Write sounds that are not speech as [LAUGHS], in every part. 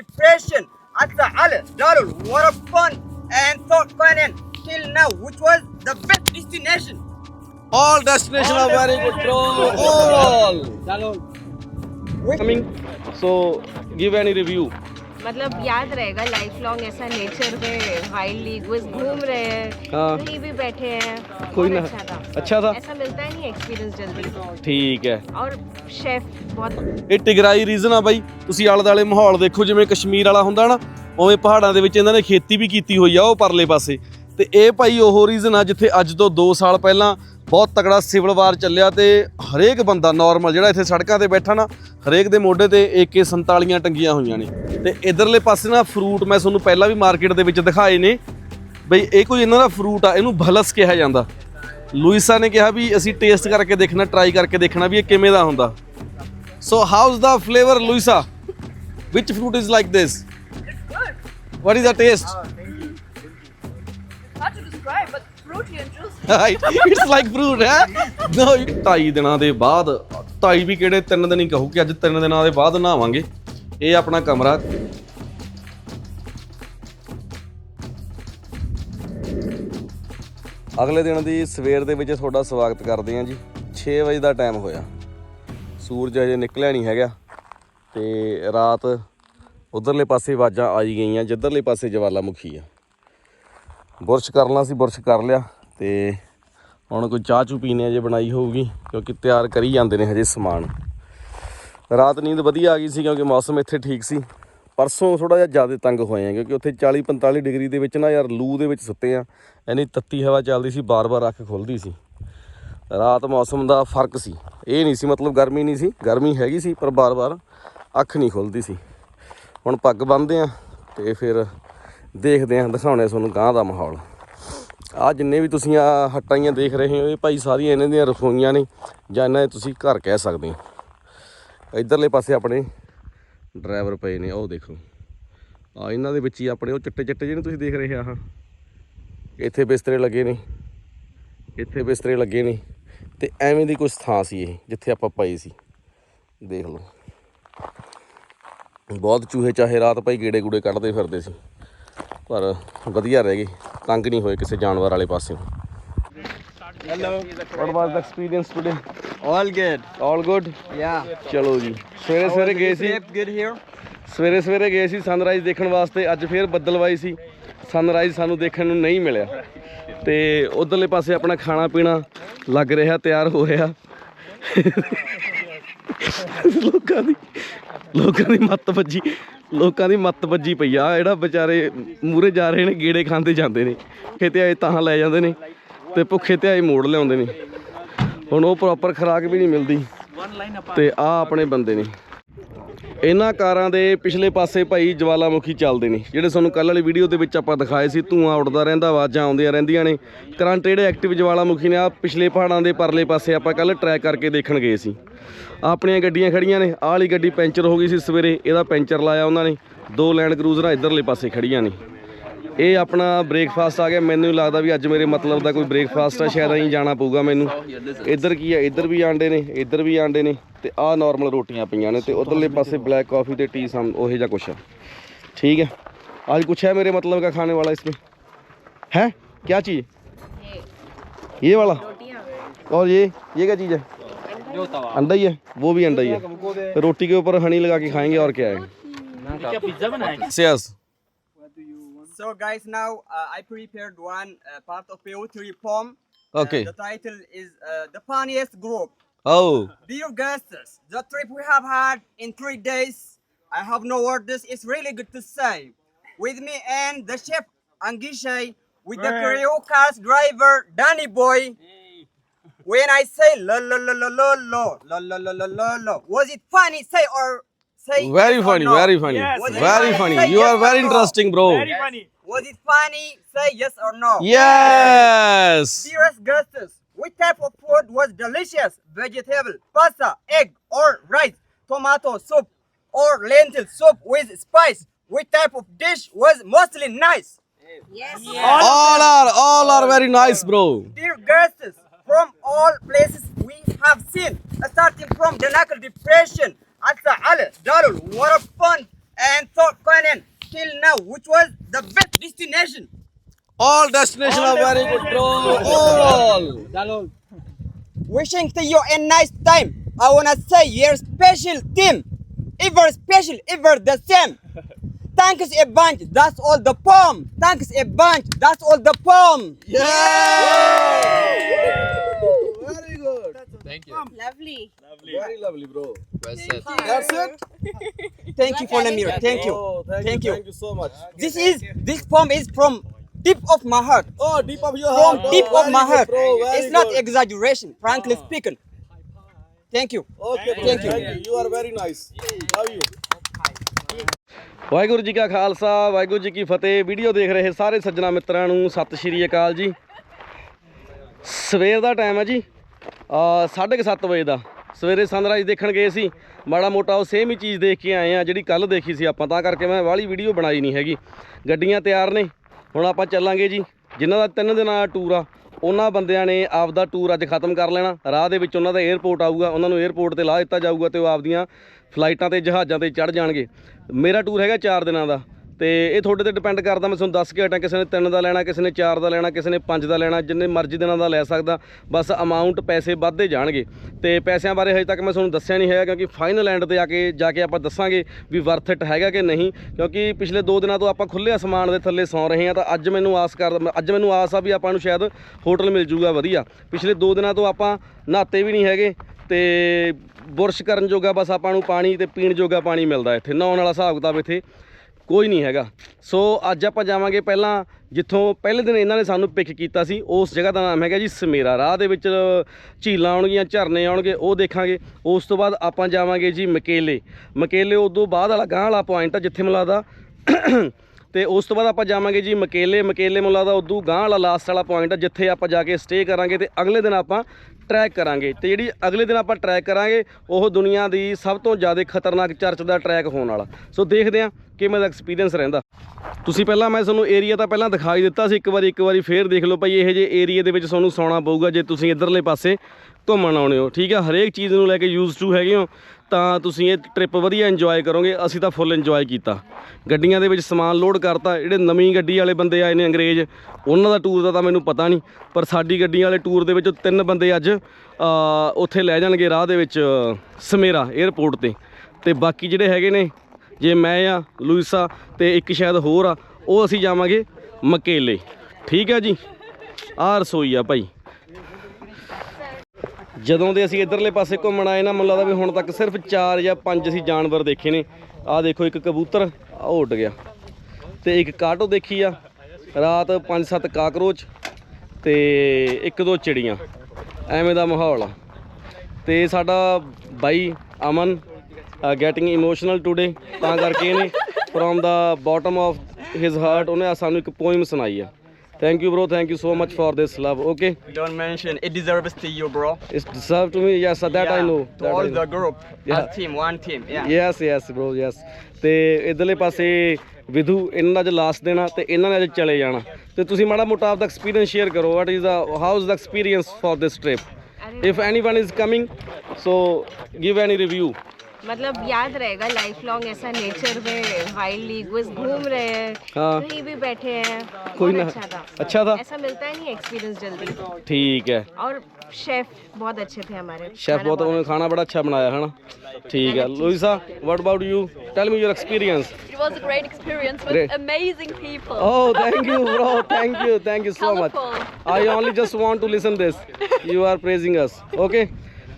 depression at the Al Darul Fund and Fort Cannon till now, which was the best destination. All destination are very good, bro. All. Coming. So, give any review. मतलब याद रहेगा life long ऐसा nature में wildly बस घूम रहे हैं हाँ। कहीं भी बैठे हैं कोई बहुत ना अच्छा था अच्छा था ऐसा मिलता है नहीं एक्सपीरियंस जल्दी ਠੀਕ ਹੈ और शेफ बहुत ਇਹ ਟਿਗਰਾਈ ਰੀਜਨ ਆ ਬਾਈ ਤੁਸੀਂ ਆਲੇ ਦਾਲੇ ਮਾਹੌਲ ਦੇਖੋ ਜਿਵੇਂ ਕਸ਼ਮੀਰ ਵਾਲਾ ਹੁੰਦਾ ਨਾ ਉਵੇਂ ਪਹਾੜਾਂ ਦੇ ਵਿੱਚ ਇਹਨਾਂ ਨੇ ਖੇਤੀ ਵੀ ਕੀਤੀ ਹੋਈ ਆ ਉਹ ਪਰਲੇ ਪਾਸੇ ਤੇ ਇਹ ਭਾਈ ਉਹ ਰੀਜਨ ਆ ਜਿੱਥੇ ਅੱਜ ਤੋਂ 2 ਸਾਲ ਪਹਿਲਾਂ ਬਹੁਤ ਤਕੜਾ ਸਿਵਲ ਵਾਰ ਚੱਲਿਆ ਤੇ ਹਰੇਕ ਬੰਦਾ ਨਾਰਮਲ ਜਿਹੜਾ ਇੱਥੇ ਸੜਕਾਂ ਤੇ ਬੈਠਾ ਨਾ ਹਰੇਕ ਦੇ ਮੋਢੇ ਤੇ AK47 ਟੰਗੀਆਂ ਹੋਈਆਂ ਨੇ ਤੇ ਇਧਰਲੇ ਪਾਸੇ ਨਾ ਫਰੂਟ ਮੈਂ ਤੁਹਾਨੂੰ ਪਹਿਲਾਂ ਵੀ ਮਾਰਕੀਟ ਦੇ ਵਿੱਚ ਦਿਖਾਏ ਨੇ ਬਈ ਇਹ ਕੋਈ ਇਹਨਾਂ ਦਾ ਫਰੂਟ ਆ ਇਹਨੂੰ ਭਲਸ ਕਿਹਾ ਜਾਂਦਾ ਲੂਇਸਾ ਨੇ ਕਿਹਾ ਵੀ ਅਸੀਂ ਟੇਸਟ ਕਰਕੇ ਦੇਖਣਾ ਟਰਾਈ ਕਰਕੇ ਦੇਖਣਾ ਵੀ ਇਹ ਕਿਵੇਂ ਦਾ ਹੁੰਦਾ ਸੋ how's the flavor, Luisa? Which fruit is like this? What is the taste? Ah, Hard to describe, but fruity and juicy. Right, it's like fruit, ਢਾਈ ਦਿਨਾਂ ਦੇ ਬਾਅਦ ਢਾਈ ਵੀ ਕਿਹੜੇ ਤਿੰਨ ਦਿਨ ਹੀ ਕਹੂ ਕਿ ਅੱਜ ਤਿੰਨ ਦਿਨਾਂ ਦੇ ਬਾਅਦ ਨਹਾਵਾਂਗੇ। ਇਹ ਆਪਣਾ ਕਮਰਾ। ਅਗਲੇ ਦਿਨ ਦੀ ਸਵੇਰ ਦੇ ਵਿੱਚ ਤੁਹਾਡਾ ਸਵਾਗਤ ਕਰਦੇ ਹਾਂ ਜੀ। 6 ਵਜੇ ਦਾ ਟਾਈਮ ਹੋਇਆ। ਸੂਰਜ ਅਜੇ ਨਿਕਲਿਆ ਨਹੀਂ ਹੈਗਾ। ਤੇ ਰਾਤ ਉਧਰਲੇ ਪਾਸੇ ਆਵਾਜ਼ਾਂ ਆਈ ਗਈਆਂ ਜਿੱਧਰਲੇ ਪਾਸੇ ਜਵਾਲਾਮੁਖੀ ਆ। ਬੁਰਸ਼ ਕਰਨਾ ਸੀ ਬੁਰਸ਼ ਕਰ ਲਿਆ। ਤੇ ਹੁਣ ਕੋਈ ਚਾਹ ਚੂ ਪੀਣੇ ਆ ਜੇ ਬਣਾਈ ਹੋਊਗੀ, ਕਿਉਂਕਿ ਤਿਆਰ ਕਰੀ ਜਾਂਦੇ ਨੇ ਹਜੇ ਸਮਾਨ। ਰਾਤ ਨੀਂਦ ਵਧੀਆ ਆ ਗਈ ਸੀ ਕਿਉਂਕਿ ਮੌਸਮ ਇੱਥੇ ਠੀਕ ਸੀ। ਪਰਸੋਂ ਥੋੜਾ ਜਿਹਾ ਜ਼ਿਆਦਾ ਤੰਗ ਹੋਏ ਆ ਕਿਉਂਕਿ ਉੱਥੇ 40 45 ਡਿਗਰੀ ਦੇ ਵਿੱਚ ਨਾ ਯਾਰ ਲੂ ਦੇ ਵਿੱਚ ਸੁੱਤੇ ਆ, ਇੰਨੀ ਤੱਤੀ ਹਵਾ ਚੱਲਦੀ ਸੀ, ਬਾਰ-ਬਾਰ ਅੱਖ ਖੁੱਲਦੀ ਸੀ। ਰਾਤ ਮੌਸਮ ਦਾ ਫ਼ਰਕ ਸੀ। ਇਹ ਨਹੀਂ ਸੀ ਮਤਲਬ ਗਰਮੀ ਨਹੀਂ ਸੀ, ਗਰਮੀ ਹੈਗੀ ਸੀ, ਪਰ ਬਾਰ-ਬਾਰ ਅੱਖ ਨਹੀਂ ਖੁੱਲਦੀ ਸੀ। ਹੁਣ ਪੱਗ ਬੰਨਦੇ ਆ ਤੇ ਫਿਰ ਦੇਖਦੇ ਆ, ਦਿਖਾਉਣੇ ਤੁਹਾਨੂੰ ਗਾਂ ਦਾ ਮਾਹੌਲ। ਆ ਜਿੰਨੇ ਵੀ ਤੁਸੀਂ ਆ ਹਟਾਈਆਂ ਦੇਖ ਰਹੇ ਹੋ, ਇਹ ਭਾਈ ਸਾਰੀਆਂ ਇਹਨਾਂ ਦੀਆਂ ਰਸੋਈਆਂ ਨੇ, ਜਾਂ ਇਹਨਾਂ ਦੇ ਤੁਸੀਂ ਘਰ ਕਹਿ ਸਕਦੇ ਹੋ। ਇਧਰਲੇ ਪਾਸੇ ਆਪਣੇ ਡਰਾਈਵਰ ਪਏ ਨੇ ਉਹ ਦੇਖੋ। ਆ ਇਹਨਾਂ ਦੇ ਵਿੱਚ ਹੀ ਆਪਣੇ, ਉਹ ਚਿੱਟੇ ਚਿੱਟੇ ਜਿਹੇ ਤੁਸੀਂ ਦੇਖ ਰਹੇ ਆ, ਆਹ। ਇੱਥੇ ਬਿਸਤਰੇ ਲੱਗੇ ਨੇ, ਇੱਥੇ ਬਿਸਤਰੇ ਲੱਗੇ ਨੇ, ਤੇ ਐਵੇਂ ਦੀ ਕੁਝ ਥਾਂ ਸੀ ਇਹ, ਜਿੱਥੇ ਆਪਾਂ ਪਏ ਸੀ। ਦੇਖ ਲਓ। ਬਹੁਤ ਚੂਹੇ ਚਾਹੇ ਰਾਤ ਭਾਈ ਗੇੜੇ ਗੂੜੇ ਕੱਢਦੇ ਫਿਰਦੇ ਸੀ। ਪਰ ਵਧੀਆ ਰਹਿ ਗਏ ਤੰਗ ਨਹੀਂ ਹੋਏ ਕਿਸੇ ਜਾਨਵਰ ਵਾਲੇ ਪਾਸਿਓਂ Hello. What was the experience today All good. All good Yeah. ਚਲੋ ਜੀ। ਸਵੇਰੇ ਸਵੇਰੇ ਗਏ ਸੀ. ਸਵੇਰੇ ਸਵੇਰੇ ਗਏ ਸੀ ਸਨਰਾਈਜ਼ ਦੇਖਣ ਵਾਸਤੇ। ਅੱਜ ਫੇਰ ਬੱਦਲਵਾਈ ਸੀ। ਸਨਰਾਈਜ਼ ਸਾਨੂੰ ਦੇਖਣ ਨੂੰ ਨਹੀਂ ਮਿਲਿਆ। ਤੇ ਉਧਰਲੇ ਪਾਸੇ ਆਪਣਾ ਖਾਣਾ ਪੀਣਾ ਲੱਗ ਰਿਹਾ ਤਿਆਰ ਹੋ ਰਿਹਾ। ਲੋਕਾਂ ਦੀ ਲੋਕਾਂ ਦੀ ਮੱਤ ਵੱਜੀ, ਲੋਕਾਂ ਦੀ ਮੱਤ ਵੱਜੀ ਪਈ ਆ। ਜਿਹੜਾ ਵਿਚਾਰੇ ਮੂਰੇ ਜਾ ਰਹੇ ਨੇ, ਗੇੜੇ ਖਾਂਦੇ ਜਾਂਦੇ ਨੇ ਕਿਤੇ ਆਏ ਤਾਂ ਲੈ ਜਾਂਦੇ ਨੇ ਤੇ ਭੁੱਖੇ ਤੇ ਆਏ ਮੋੜ ਲਿਆਉਂਦੇ ਨੇ। ਹੁਣ ਉਹ ਪ੍ਰੋਪਰ ਖੁਰਾਕ ਵੀ ਨਹੀਂ ਮਿਲਦੀ ਤੇ ਆ ਆਪਣੇ ਬੰਦੇ ਨੇ। ਇਹਨਾਂ ਕਾਰਾਂ ਦੇ ਪਿਛਲੇ ਪਾਸੇ ਭਾਈ ਜਵਾਲਾਮੁਖੀ ਚੱਲਦੇ ਨੇ, ਜਿਹੜੇ ਤੁਹਾਨੂੰ ਕੱਲ ਵਾਲੀ ਵੀਡੀਓ ਦੇ ਵਿੱਚ ਆਪਾਂ ਦਿਖਾਏ ਸੀ, ਧੂਆਂ ਉੱਡਦਾ ਰਹਿੰਦਾ, ਆਵਾਜ਼ਾਂ ਆਉਂਦੀਆਂ ਰਹਿੰਦੀਆਂ ਨੇ। ਕਰੰਟ ਜਿਹੜੇ ਐਕਟਿਵ ਜਵਾਲਾਮੁਖੀ ਨੇ ਆ ਪਿਛਲੇ ਪਹਾੜਾਂ ਦੇ ਪਰਲੇ ਪਾਸੇ ਆਪਾਂ ਕੱਲ ਟਰੈਕ ਕਰਕੇ ਦੇਖਣ ਗਏ ਸੀ। ਆਪਣੀਆਂ ਗੱਡੀਆਂ ਖੜੀਆਂ ਨੇ ਆਹ ਵਾਲੀ ਗੱਡੀ ਪੈਂਚਰ ਹੋ ਗਈ ਸੀ ਸਵੇਰੇ ਇਹਦਾ ਪੈਂਚਰ ਲਾਇਆ ਉਹਨਾਂ ਨੇ ਦੋ ਲੈਂਡ ਕਰੂਜ਼ਰਾਂ ਇਧਰਲੇ ਪਾਸੇ ਖੜੀਆਂ ਨੇ ਇਹ ਆਪਣਾ ਬ੍ਰੇਕਫਾਸਟ ਆ ਗਿਆ ਮੈਨੂੰ ਲੱਗਦਾ ਵੀ ਅੱਜ ਮੇਰੇ ਮਤਲਬ ਦਾ ਕੋਈ ਬ੍ਰੇਕਫਾਸਟ ਆ ਸ਼ਾਇਦ ਅਸੀਂ ਜਾਣਾ ਪਊਗਾ ਮੈਨੂੰ ਇੱਧਰ ਕੀ ਆ ਇੱਧਰ ਵੀ ਆਂਡੇ ਨੇ ਇੱਧਰ ਵੀ ਆਂਡੇ ਨੇ ਤੇ ਆਹ ਨਾਰਮਲ ਰੋਟੀਆਂ ਪਈਆਂ ਨੇ ਤੇ ਉਧਰਲੇ ਪਾਸੇ ਬਲੈਕ ਕਾਫੀ ਤੇ ਟੀ ਸਮ ਉਹੇ ਜਿਹਾ ਕੁਛ ਆ ठीक है आज कुछ है मेरे मतलब का खाने वाला इसमें है क्या चीज़ ये वाला और ये ये क्या चीज़ है अंडा ही है वो भी अंडा ही है रोटी के ऊपर हनी लगा के खाएंगे और क्या है Yes. So guys, now uh, I prepared one uh, part of poetry poem. Okay. Uh, the title is uh, The Funniest Group. Oh. Dear guests, the trip we have had in three days, I have no word. This is really good to say. With me and the chef Angishay, with the Creo cars driver Danny Boy. When I say lo lo lo lo lo lo lo lo lo lo lo lo, was it funny? Say or say. Very yes or funny, no. very funny. Was it Very funny. Say You yes are or very no. interesting, bro. Very funny. Was it funny? Say yes or no. Yes. Dearest guests, which type of food was delicious? Vegetable, pasta, egg, or rice, tomato soup, or lentil soup with spice? Which type of dish was mostly nice? yes All are all are very nice, bro. Dear guests, from all places we have seen, starting from the Nakal Depression, Asa Al, Darul, Water Fund, and South Korean till now, which was the best destination? all destination are very good bro all Wishing to you a nice time. I wanna say you're special team. Ever special, ever the same. Thanks a bunch, that's all the poem. Thanks a bunch, that's all the poem. very good Lovely. very lovely bro Well said. that's it Thank you for the mirror. Thank you. oh, thank, Thank you you. thank you so much This is this poem is from deep of my heart. oh deep of your From heart bro. deep of my heart. It's not good. exaggeration, frankly speaking. Thank you. Okay, bro. Thank you. Thank you. You are very nice. Love you. Waheguru ji ਕਾ ਖਾਲਸਾ ਵਾਹਿਗੁਰੂ ਜੀ ਕੀ ਫਤਿਹ video ਦੇਖ ਰਹੇ ਸਾਰੇ ਸੱਜਣਾ ਮਿੱਤਰਾਂ ਨੂੰ ਸਤਿ ਸ਼੍ਰੀ ਅਕਾਲ ਜੀ ਸਵੇਰ ਦਾ ਟਾਈਮ ਹੈ ਜੀ ਆ 7:30 ਵਜੇ ਦਾ। ਸਵੇਰੇ ਸਨਰਾਈਜ਼ ਦੇਖਣ ਗਏ ਸੀ। ਮਾੜਾ ਮੋਟਾ ਉਹ ਸੇਮ ਹੀ ਚੀਜ਼ ਦੇਖ ਕੇ ਆਏ ਆ, ਜਿਹੜੀ ਕੱਲ ਦੇਖੀ ਸੀ ਆਪਾਂ। ਤਾਂ ਕਰਕੇ ਮੈਂ ਵਾਲੀ ਵੀਡੀਓ ਬਣਾਈ ਨਹੀਂ ਹੈਗੀ। ਗੱਡੀਆਂ ਤਿਆਰ ਨੇ। ਹੁਣ ਆਪਾਂ ਚੱਲਾਂਗੇ ਜੀ। ਜਿਨ੍ਹਾਂ ਦਾ ਤਿੰਨ ਦਿਨਾਂ ਦਾ ਟੂਰ ਆ, ਉਹਨਾਂ ਬੰਦਿਆਂ ਨੇ ਆਪਦਾ ਟੂਰ ਅੱਜ ਖਤਮ ਕਰ ਲੈਣਾ। ਰਾਹ ਦੇ ਵਿੱਚ ਉਹਨਾਂ ਦਾ 에ਅਰਪੋਰਟ ਆਊਗਾ, ਉਹਨਾਂ ਨੂੰ 에ਅਰਪੋਰਟ ਤੇ ਲਾ ਦਿੱਤਾ ਜਾਊਗਾ ਤੇ ਉਹ ਆਪਦੀਆਂ ਫਲਾਈਟਾਂ ਤੇ, ਜਹਾਜ਼ਾਂ ਤੇ ਚੜ੍ਹ ਜਾਣਗੇ। ਮੇਰਾ ਟੂਰ ਹੈਗਾ 4 ਦਿਨਾਂ ਦਾ। ਤੇ ਇਹ ਤੁਹਾਡੇ ਤੇ ਡਿਪੈਂਡ ਕਰਦਾ, ਮੈਂ ਤੁਹਾਨੂੰ ਦੱਸ ਕੇ ਹਟਾਂ, ਕਿਸੇ ਨੇ 3 ਦਾ ਲੈਣਾ, ਕਿਸੇ ਨੇ 4 ਦਾ ਲੈਣਾ, ਕਿਸੇ ਨੇ 5 ਦਾ ਲੈਣਾ, ਜਿੰਨੇ ਮਰਜ਼ੀ ਦਿਨਾਂ ਦਾ ਲੈ ਸਕਦਾ, ਬਸ ਅਮਾਉਂਟ ਪੈਸੇ ਵੱਧਦੇ ਜਾਣਗੇ। ਤੇ ਪੈਸਿਆਂ ਬਾਰੇ ਹਜੇ ਤੱਕ ਮੈਂ ਤੁਹਾਨੂੰ ਦੱਸਿਆ ਨਹੀਂ ਹੈਗਾ, ਕਿਉਂਕਿ ਫਾਈਨਲ ਐਂਡ ਤੇ ਆ ਕੇ, ਜਾ ਕੇ ਆਪਾਂ ਦੱਸਾਂਗੇ ਵੀ ਵਰਥ ਇਟ ਹੈਗਾ ਕਿ ਨਹੀਂ, ਕਿਉਂਕਿ ਪਿਛਲੇ 2 ਦਿਨਾਂ ਤੋਂ ਆਪਾਂ ਖੁੱਲੇ ਅਸਮਾਨ ਦੇ ਥੱਲੇ ਸੌਂ ਰਹੇ ਹਾਂ, ਤਾਂ ਅੱਜ ਮੈਨੂੰ ਆਸ ਕਰ, ਅੱਜ ਮੈਨੂੰ ਆਸ ਆ ਵੀ ਆਪਾਂ ਨੂੰ ਸ਼ਾਇਦ ਹੋਟਲ ਮਿਲ ਜੂਗਾ ਵਧੀਆ। ਪਿਛਲੇ 2 ਦਿਨਾਂ ਤੋਂ ਆਪਾਂ ਨਹਾਤੇ ਵੀ ਨਹੀਂ ਹੈਗੇ, ਤੇ ਬੁਰਸ਼ ਕਰਨ ਜੋਗਾ ਬਸ ਆਪਾਂ ਨੂੰ ਪਾਣੀ ਤੇ ਪੀਣ ਜੋਗਾ ਪਾਣੀ ਮਿਲਦਾ ਇੱਥੇ, ਨਹਾਉਣ ਵਾਲਾ ਹਿਸਾਬ ਕਿਤਾਬ ਇੱਥੇ। ਕੋਈ ਨਹੀਂ ਹੈਗਾ। ਸੋ ਅੱਜ ਆਪਾਂ ਜਾਵਾਂਗੇ ਪਹਿਲਾਂ ਜਿੱਥੋਂ ਪਹਿਲੇ ਦਿਨ ਇਹਨਾਂ ਨੇ ਸਾਨੂੰ ਪਿਕ ਕੀਤਾ ਸੀ, ਉਸ ਜਗ੍ਹਾ ਦਾ ਨਾਮ ਹੈਗਾ ਜੀ ਸਮੇਰਾ। ਰਾਹ ਦੇ ਵਿੱਚ ਝੀਲਾਂ ਆਉਣਗੀਆਂ, ਝਰਨੇ ਆਉਣਗੇ, ਉਹ ਦੇਖਾਂਗੇ। ਉਸ ਤੋਂ ਬਾਅਦ ਆਪਾਂ ਜਾਵਾਂਗੇ ਜੀ ਮਕੇਲੇ। ਮਕੇਲੇ ਉਦੋਂ ਬਾਅਦ ਵਾਲਾ ਗਾਂਹ ਵਾਲਾ ਪੁਆਇੰਟ ਆ ਜਿੱਥੇ ਮੈਨੂੰ ਲੱਗਦਾ ਤੇ ਉਸ ਤੋਂ ਬਾਅਦ ਆਪਾਂ ਜਾਵਾਂਗੇ ਜੀ ਮਕੇਲੇ। ਮਕੇਲੇ ਮੈਨੂੰ ਲੱਗਦਾ ਉਦੋਂ ਗਾਂਹ ਵਾਲਾ ਲਾਸਟ ਵਾਲਾ ਪੁਆਇੰਟ ਆ ਜਿੱਥੇ ਆਪਾਂ ਜਾ ਕੇ ਸਟੇ ਕਰਾਂਗੇ ਤੇ ਅਗਲੇ ਦਿਨ ਆਪਾਂ ਟਰੈਕ ਕਰਾਂਗੇ ਤੇ ਜਿਹੜੀ ਅਗਲੇ ਦਿਨ ਆਪਾਂ ਟਰੈਕ ਕਰਾਂਗੇ, ਉਹ ਦੁਨੀਆ ਦੀ ਸਭ ਤੋਂ ਜ਼ਿਆਦਾ ਖਤਰਨਾਕ ਚਰਚ ਦਾ ਟਰੈਕ ਹੋਣ ਵਾਲਾ। ਸੋ ਦੇਖਦੇ ਹਾਂ ਕਿਵੇਂ ਦਾ ਐਕਸਪੀਰੀਅੰਸ ਰਹਿੰਦਾ। ਤੁਸੀਂ ਪਹਿਲਾਂ ਮੈਂ ਤੁਹਾਨੂੰ ਏਰੀਆ ਤਾਂ ਪਹਿਲਾਂ ਦਿਖਾਈ ਦਿੱਤਾ ਸੀ, ਇੱਕ ਵਾਰੀ ਇੱਕ ਵਾਰੀ ਫੇਰ ਦੇਖ ਲਓ ਭਾਈ, ਇਹੋ ਜਿਹੇ ਏਰੀਆ ਦੇ ਵਿੱਚ ਤੁਹਾਨੂੰ ਸੌਣਾ ਪਊਗਾ, ਜੇ ਤੁਸੀਂ ਇਧਰਲੇ ਪਾਸੇ ਘੁੰਮਣ ਆਉਣੇ ਹੋ। ਠੀਕ ਆ, ਹਰੇਕ ਚੀਜ਼ ਨੂੰ ਲੈ ਕੇ ਯੂਜ਼ ਟੂ ਹੈਗੇ ਹੋ। ਤਾਂ ਤੁਸੀਂ ਇਹ ਟ੍ਰਿਪ ਵਧੀਆ ਇੰਜੋਏ ਕਰੋਗੇ, ਅਸੀਂ ਤਾਂ ਫੁੱਲ ਇੰਜੋਏ ਕੀਤਾ। ਗੱਡੀਆਂ ਦੇ ਵਿੱਚ ਸਮਾਨ ਲੋਡ ਕਰਤਾ, ਜਿਹੜੇ ਨਵੀਂ ਗੱਡੀ ਵਾਲੇ ਬੰਦੇ ਆਏ ਨੇ ਅੰਗਰੇਜ਼, ਉਹਨਾਂ ਦਾ ਟੂਰ ਦਾ ਤਾਂ ਮੈਨੂੰ ਪਤਾ ਨਹੀਂ, ਪਰ ਸਾਡੀ ਗੱਡੀ ਵਾਲੇ ਟੂਰ ਦੇ ਵਿੱਚ ਤਿੰਨ ਬੰਦੇ ਅੱਜ ਉੱਥੇ ਲੈ ਜਾਣਗੇ ਰਾਹ ਦੇ ਵਿੱਚ, ਸਮੇਰਾ 에ਅਰਪੋਰਟ ਤੇ। ਤੇ ਬਾਕੀ ਜਿਹੜੇ ਹੈਗੇ ਨੇ, ਜੇ ਮੈਂ ਆ ਲੂਇਸਾ ਤੇ ਇੱਕ ਸ਼ਾਇਦ ਹੋਰ ਆ, ਉਹ ਅਸੀਂ ਜਾਵਾਂਗੇ ਮਕੇਲੇ। ਠੀਕ ਹੈ ਜੀ? ਆਹ ਰਸੋਈ ਆ ਭਾਈ। ਜਦੋਂ ਦੇ ਅਸੀਂ ਇਧਰਲੇ ਪਾਸੇ ਘੁੰਮਣ ਆਏ ਨਾ, ਮੈਨੂੰ ਲੱਗਦਾ ਵੀ ਹੁਣ ਤੱਕ ਸਿਰਫ 4 ਜਾਂ 5 ਅਸੀਂ ਜਾਨਵਰ ਦੇਖੇ ਨੇ। ਆਹ ਦੇਖੋ, ਇੱਕ ਕਬੂਤਰ ਆ ਉੱਡ ਗਿਆ। ਤੇ ਇੱਕ ਕਾਟੋ ਦੇਖੀ ਆ। ਰਾਤ 5-7 ਕਾਕਰੋਚ ਤੇ ਇੱਕ ਦੋ ਚਿੜੀਆਂ। ਐਵੇਂ ਦਾ ਮਾਹੌਲ ਆ। ਤੇ ਸਾਡਾ ਬਾਈ ਅਮਨ ਗੈਟਿੰਗ ਇਮੋਸ਼ਨਲ ਟੂਡੇ ਤਾਂ ਕਰਕੇ ਇਹਨੇ from the bottom of his heart ਉਹਨੇ ਸਾਨੂੰ ਇੱਕ ਪੋਇਮ ਸੁਣਾਈ ਆ। Thank you bro thank you so much for this love okay Don't mention it deserves to you, bro. It's deserved to me. Yes, that I Yeah, know. To That I all know. the group. Yeah. As team, one team. Yeah. Yes, yes, bro. Yes. ਤੇ ਇਧਰਲੇ ਪਾਸੇ ਵਿਧੂ ਇਹਨਾਂ ਦਾ ਅੱਜ last ਦੇਣਾ ਤੇ ਇਹਨਾਂ ਨੇ ਅੱਜ ਚਲੇ ਜਾਣਾ ਤੇ ਤੁਸੀਂ ਮਾੜਾ ਮੋਟਾ ਆਪਦਾ ਐਕਸਪੀਰੀਅੰਸ ਸ਼ੇਅਰ ਕਰੋ what is the how is the experience for this trip if anyone is coming so give any review मतलब याद रहेगा लाइफ लॉन्ग ऐसा नेचर में वाइल्ड लीगुस घूम रहे हैं हाँ। कहीं भी बैठे हैं कोई ना अच्छा था। अच्छा था? ऐसा मिलता है नहीं एक्सपीरियंस जल्दी। ठीक है। और शेफ बहुत अच्छे थे हमारे शेफ बहुत उन्होंने खाना बड़ा अच्छा बनाया है ना? ठीक है। Luisa what about you tell me your experience it was a great experience with amazing people oh thank you bro thank you thank you so much I only just want to listen this you are praising us okay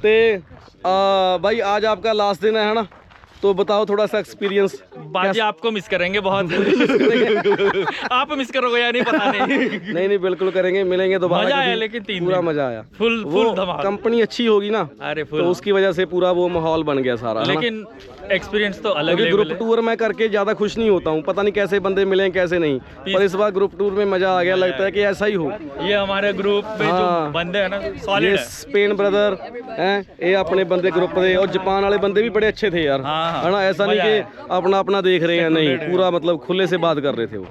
ते आ, भाई आज आपका last दिन है ना तो बताओ थोड़ा सा एक्सपीरियंस बाजी आपको मिस करेंगे बहुत। [LAUGHS] आप मिस करोगे या नहीं पता नहीं। नहीं नहीं बिल्कुल करेंगे मिलेंगे दोबारा मज़ा आया लेकिन तीन पूरा मज़ा आया। फुल फुल धमाल। कंपनी अच्छी होगी ना अरे फुल। तो उसकी वजह से पूरा वो माहौल बन गया सारा लेकिन एक्सपीरियंस तो अलग लेवल ग्रुप टूर में करके ज़्यादा खुश नहीं होता हूँ पता नहीं कैसे बंदे मिले कैसे नहीं। पर इस बार ग्रुप टूर में मज़ा आ गया लगता है की ऐसा ही हो। ये हमारे ग्रुप में जो हाँ। बंदे हैं ना ये स्पेन ब्रदर है ये अपने बंदे ग्रुप ਦੇ और जापान वाले बंदे भी बड़े अच्छे थे यार। है ना ਐਸਾ ਨਹੀਂ ਕਿ ਆਪਣਾ ਆਪਣਾ ਦੇਖ ਰਹੇ हैं नहीं पूरा मतलब ਖੁੱਲੇ ਸੇ ਬਾਤ ਕਰ ਰਹੇ ਥੇ ਉਹ।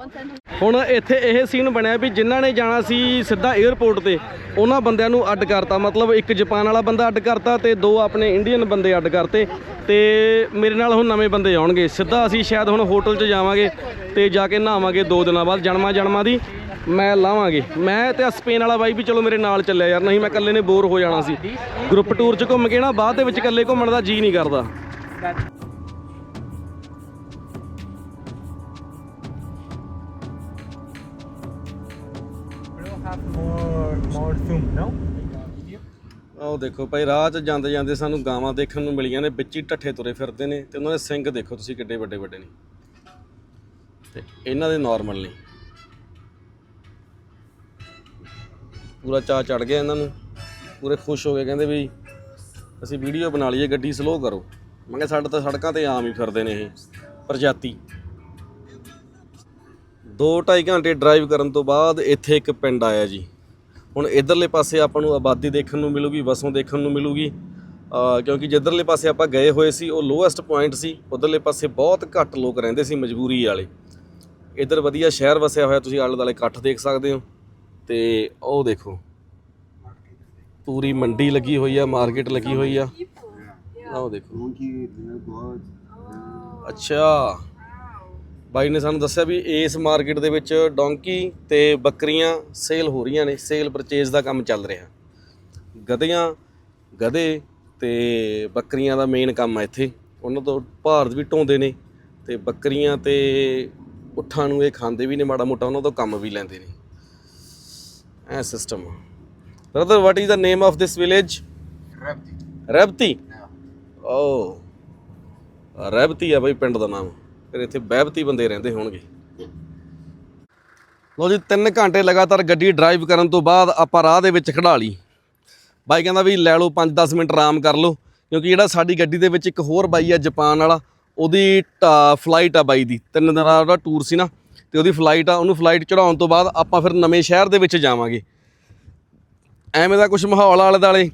ਹੁਣ ਇੱਥੇ ਇਹ ਸੀਨ ਬਣਿਆ ਵੀ ਜਿਨ੍ਹਾਂ ਨੇ ਜਾਣਾ ਸੀ ਸਿੱਧਾ 에ਅਰਪੋਰਟ ਤੇ, ਉਹਨਾਂ ਬੰਦਿਆਂ ਨੂੰ ਅੱਡ ਕਰਤਾ, ਮਤਲਬ ਇੱਕ ਜਪਾਨ ਵਾਲਾ ਬੰਦਾ ਅੱਡ ਕਰਤਾ ਤੇ ਦੋ ਆਪਣੇ ਇੰਡੀਅਨ ਬੰਦੇ ਅੱਡ ਕਰਤੇ ਤੇ ਮੇਰੇ ਨਾਲ ਹੁਣ ਨਵੇਂ ਬੰਦੇ ਆਉਣਗੇ। ਸਿੱਧਾ ਅਸੀਂ ਸ਼ਾਇਦ ਹੁਣ ਹੋਟਲ 'ਚ ਜਾਵਾਂਗੇ ਤੇ ਜਾ ਕੇ ਨਹਾਵਾਂਗੇ ਦੋ ਦਿਨਾਂ ਬਾਅਦ, ਜਨਮਾ ਜਨਮਾ ਦੀ ਮੈਂ ਲਾਵਾਂਗੇ। ਮੈਂ ਤੇ ਸਪੇਨ ਵਾਲਾ ਬਾਈ ਵੀ ਚਲੋ ਮੇਰੇ ਨਾਲ ਚੱਲਿਆ ਯਾਰ, ਨਹੀਂ ਮੈਂ ਇਕੱਲੇ ਨੇ ਬੋਰ ਹੋ ਜਾਣਾ ਸੀ। ਗਰੁੱਪ ਟੂਰ 'ਚ ਘੁੰਮ ਕੇ ਨਾ ਬਾਅਦ ਦੇ ਵਿੱਚ ਇਕੱਲੇ ਘੁੰਮਣ ਦਾ ਜੀ ਨਹੀਂ ਕਰਦਾ। ਆਹ ਦੇਖੋ ਭਾਈ, ਰਾਹ 'ਚ ਜਾਂਦੇ ਜਾਂਦੇ ਸਾਨੂੰ ਗਾਵਾਂ ਦੇਖਣ ਨੂੰ ਮਿਲੀਆਂ ਨੇ, ਵਿੱਚ ਹੀ ਢੱਠੇ ਤੁਰੇ ਫਿਰਦੇ ਨੇ ਤੇ ਉਹਨਾਂ ਦੇ ਸਿੰਘ ਦੇਖੋ ਤੁਸੀਂ ਕਿੱਡੇ ਵੱਡੇ ਵੱਡੇ ਨੇ। ਤੇ ਇਹਨਾਂ ਦੇ ਨਾਰਮਲ ਨੇ। ਪੂਰਾ ਚਾਅ ਚੜ ਗਿਆ ਇਹਨਾਂ ਨੂੰ, ਪੂਰੇ ਖੁਸ਼ ਹੋ ਗਏ, ਕਹਿੰਦੇ ਵੀ ਅਸੀਂ ਵੀਡੀਓ ਬਣਾ ਲਈਏ, ਗੱਡੀ ਸਲੋ ਕਰੋ। ਮੈਂ ਕਿਹਾ ਸਾਡੇ ਤਾਂ ਸੜਕਾਂ ਤੇ ਆਮ ਹੀ ਫਿਰਦੇ ਨੇ ਇਹ, ਪ੍ਰਜਾਤੀ। 2.5 ਘੰਟੇ ਡਰਾਈਵ ਕਰਨ ਤੋਂ ਬਾਅਦ ਇੱਥੇ ਇੱਕ ਪਿੰਡ ਆਇਆ ਜੀ। ਹੁਣ ਇਧਰਲੇ ਪਾਸੇ ਆਪਾਂ ਨੂੰ ਆਬਾਦੀ ਦੇਖਣ ਨੂੰ ਮਿਲੂਗੀ ਵਸੋਂ ਦੇਖਣ ਨੂੰ ਮਿਲੂਗੀ। ਕਿਉਂਕਿ ਜਿੱਧਰਲੇ ਪਾਸੇ ਆਪਾਂ ਗਏ ਹੋਏ ਸੀ ਉਹ ਲੋਐਸਟ ਪੁਆਇੰਟ ਸੀ। ਉਧਰਲੇ ਪਾਸੇ ਬਹੁਤ ਘੱਟ ਲੋਕ ਰਹਿੰਦੇ ਸੀ ਮਜਬੂਰੀ ਵਾਲੇ। ਇਧਰ ਵਧੀਆ ਸ਼ਹਿਰ ਵਸਿਆ ਹੋਇਆ ਤੁਸੀਂ ਆਲੇ ਦੁਆਲੇ ਇਕੱਠ ਦੇਖ ਸਕਦੇ ਹੋ। ਤੇ ਉਹ ਦੇਖੋ ਪੂਰੀ ਮੰਡੀ ਲੱਗੀ ਹੋਈ ਆ ਮਾਰਕੀਟ ਲੱਗੀ ਹੋਈ ਆ। ਆਹ ਦੇਖੋ। ਅੱਛਾ। ਬਾਈ ਨੇ ਸਾਨੂੰ ਦੱਸਿਆ ਵੀ ਇਸ ਮਾਰਕੀਟ ਦੇ ਵਿੱਚ ਡੋਂਕੀ ਤੇ ਬੱਕਰੀਆਂ ਸੇਲ ਹੋ ਰਹੀਆਂ ਨੇ ਸੇਲ ਪਰਚੇਜ਼ ਦਾ ਕੰਮ ਚੱਲ ਰਿਹਾ। ਗਧੀਆਂ ਗਧੇ ਤੇ ਬੱਕਰੀਆਂ ਦਾ ਮੇਨ ਕੰਮ ਆ ਇੱਥੇ। ਉਹਨਾਂ ਤੋਂ ਭਾਰਤ ਵੀ ਢੋਂਦੇ ਨੇ ਤੇ ਬੱਕਰੀਆਂ ਤੇ ਉੱਠਾਂ ਨੂੰ ਇਹ ਖਾਂਦੇ ਵੀ ਨੇ ਮਾੜਾ ਮੋਟਾ ਉਹਨਾਂ ਤੋਂ ਕੰਮ ਵੀ ਲੈਂਦੇ ਨੇ। A system brother what is the name of this village ਰੈਬਤੀ ਓ ਰੈਬਤੀ ਆ ਬਈ ਪਿੰਡ ਦਾ ਨਾਮ। ਫਿਰ ਇੱਥੇ ਬਹਿਬਤੀ ਬੰਦੇ ਰਹਿੰਦੇ ਹੋਣਗੇ। ਲੋ ਜੀ 3 ਘੰਟੇ ਲਗਾਤਾਰ ਗੱਡੀ ਡਰਾਈਵ ਕਰਨ ਤੋਂ ਬਾਅਦ ਆਪਾਂ ਰਾਹ ਦੇ ਵਿੱਚ ਖੜਾ ਲਈ। ਬਾਈ ਕਹਿੰਦਾ ਵੀ ਲੈ ਲਓ 5-10 ਮਿੰਟ ਆਰਾਮ ਕਰ ਲਓ, ਕਿਉਂਕਿ ਜਿਹੜਾ ਸਾਡੀ ਗੱਡੀ ਦੇ ਵਿੱਚ ਇੱਕ ਹੋਰ ਬਾਈ ਆ ਜਾਪਾਨ ਵਾਲਾ, ਉਹਦੀ ਫਲਾਈਟ ਆ ਬਾਈ ਦੀ। ਤਿੰਨ ਦਿਨਾਂ ਦਾ ਉਹਦਾ ਟੂਰ ਸੀ ਨਾ, ਤੇ ਉਹਦੀ ਫਲਾਈਟ ਆ, ਉਹਨੂੰ ਫਲਾਈਟ ਚੜਾਉਣ ਤੋਂ ਬਾਅਦ ਆਪਾਂ ਫਿਰ ਨਵੇਂ ਸ਼ਹਿਰ ਦੇ ਵਿੱਚ ਜਾਵਾਂਗੇ। ਐਵੇਂ ਦਾ ਕੁਝ ਮਾਹੌਲ ਆਲੇ ਦਾਲੇ